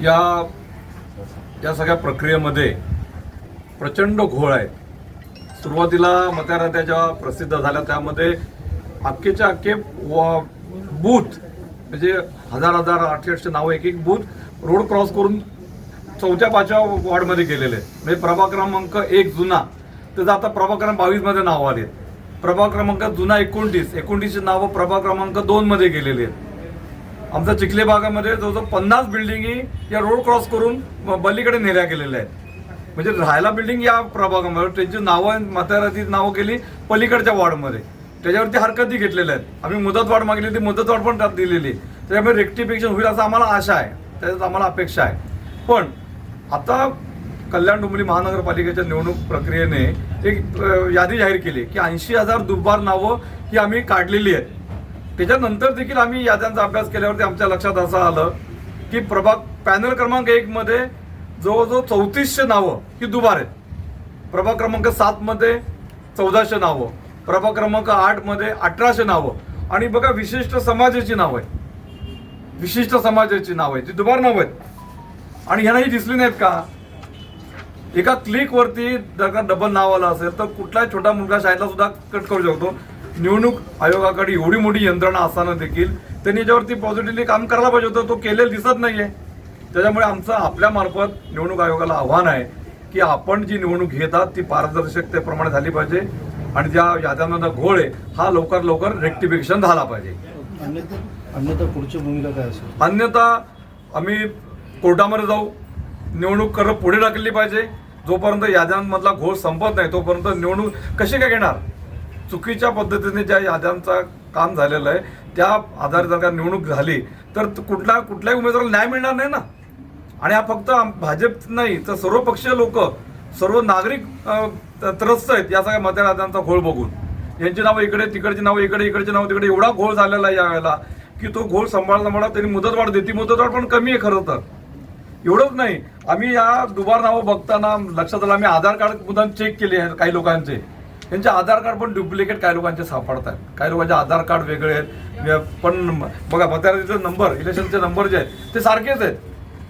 या या सगळ्या प्रक्रियेमध्ये प्रचंड घोळ आहे. सुरुवातीला मतदारांच्या ज्या प्रसिद्ध झाल्या. त्यामध्ये अख्खेच्या अख्खे व- बूथ म्हणजे हजार हजार आठशे आठशे नावं एक एक बूथ रोड क्रॉस करून चौथ्या पाचव्या वॉर्डमध्ये गेलेले आहेत. म्हणजे प्रभाग क्रमांक एक जुना. त्याचं आता प्रभाग क्रमांक बावीसमध्ये नावं आले प्रभाग क्रमांक जुना एकोणतीस. एकोणतीसची नावं प्रभाग क्रमांक दोनमध्ये गेलेली आहेत. आमच्या चिखले भागामध्ये जवळजवळ पन्नास बिल्डिंगी या रोड क्रॉस करून बल्लीकडे बलीकडे नेल्या गेलेल्या आहेत. म्हणजे राहायला बिल्डिंग या प्रभागामध्ये. त्यांची नावं मतदाराची नावं केली पलीकडच्या वॉर्डमध्ये. त्याच्यावरती हरकती घेतलेल्या आहेत. आम्ही मुदत वाढ मागली ती मुदत वाढ पण त्यात दिलेली त्याच्यामुळे रेक्टिफिकेशन होईल असं आम्हाला आशा आहे. त्याच्यात आम्हाला अपेक्षा आहे. पण आता कल्याण डोंबिवली महानगरपालिकेच्या निवडणूक प्रक्रियेने एक यादी जाहीर केली की ऐंशी हजार दुबार नावं ही आम्ही काढलेली आहेत. त्याच्यानंतर देखील आम्ही याद्यांचा अभ्यास केल्यावरती आमच्या लक्षात असं आलं की प्रभाग पॅनल क्रमांक एकमध्ये जवळजवळ चौतीसशे नावं ही दुबार आहेत. प्रभाग क्रमांक सातमध्ये चौदाशे नावं प्रभाग क्रमांक आठमध्ये अठराशे नावं आणि बघा विशिष्ट समाजाची नावं आहेत. विशिष्ट समाजाची नावं आहेत ती दुबार नावं आहेत. आणि ह्यांना ही दिसली नाहीत का? एका क्लिकवरती जर का डबल नाव आलं असेल तर कुठलाही छोटा मुलगा शाळेला सुद्धा कट करू शकतो. निवडणूक आयोगाकडे एवढी मोठी यंत्रणा असताना देखील त्यांनी याच्यावरती पॉझिटिव्हली काम करायला पाहिजे होतं. तो केलेलं दिसत नाहीये. त्याच्यामुळे आमचं आपल्या मार्फत निवडणूक आयोगाला आव्हान आहे की आपण जी निवडणूक घेतात ती पारदर्शकतेप्रमाणे झाली पाहिजे आणि ज्या याद्यांमधला घोळ आहे हा लवकर लवकर रेक्टिफिकेशन झाला पाहिजे. अन्यथा पुढची भूमिका काय असेल? अन्यथा आम्ही कोर्टामध्ये जाऊ. निवडणूक करत पुढे ढकलली पाहिजे. जोपर्यंत याद्यांमधला घोळ संपत नाही तोपर्यंत निवडणूक कशी काय घेणार? चुकीच्या पद्धतीने ज्या याद्यांचा काम झालेलं आहे त्या आधारित जर का निवडणूक झाली तर कुठल्या कुठल्याही उमेदवाराला न्याय मिळणार नाही ना. आणि हा फक्त आम- भाजप नाही तर सर्व पक्षीय लोक सर्व नागरिक त्रस्त आहेत या सगळ्या मतदारांचा घोळ बघून. यांची नावं इकडे तिकडची नावं इकडे इकडची नावं तिकडे एवढा घोळ झालेला आहे यावेळेला की तो घोळ सांभाळ सांभाळा त्यांनी मुदतवाढ देते. मुदतवाढ पण कमी आहे खरं तर. एवढंच नाही. आम्ही या दुबार नावं बघताना लक्षात आलं आम्ही आधार कार्ड मुद्दाम चेक केले आहे काही लोकांचे. त्यांचे आधार कार्ड पण डुप्लिकेट काही लोकांचे सापडतात. काही लोकांचे आधार कार्ड वेगळे आहेत. पण बघा मतदाराचे नंबर इलेक्शनचे नंबर जे आहेत ते सारखेच आहेत.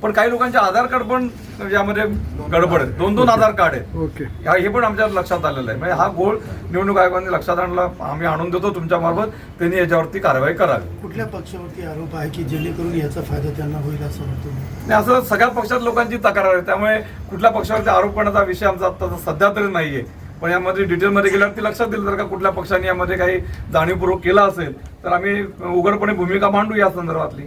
पण काही लोकांचे आधार कार्ड पण यामध्ये गडबड आहेत दोन दोन आधार कार्ड आहेत. ओके. हे पण आमच्या लक्षात आलेलं आहे. म्हणजे हा गोळ निवडणूक आयोगाने लक्षात आणला. आम्ही आणून देतो तुमच्या मार्फत त्यांनी याच्यावरती कारवाई करावी. कुठल्या पक्षावरती आरोप आहे की जेणेकरून याचा फायदा त्यांना होईल असं वाटतं आणि असं सगळ्या पक्षात लोकांची तक्रार आहे. त्यामुळे कुठल्या पक्षावरती आरोप करण्याचा विषय आमचा आता सध्या तरी नाहीये. पण यामध्ये डिटेलमध्ये गेल्यावर ते लक्षात दिलं जर का कुठल्या पक्षाने यामध्ये काही जाणीवपूर्वक केलं असेल तर आम्ही उघडपणे भूमिका मांडू या संदर्भातली.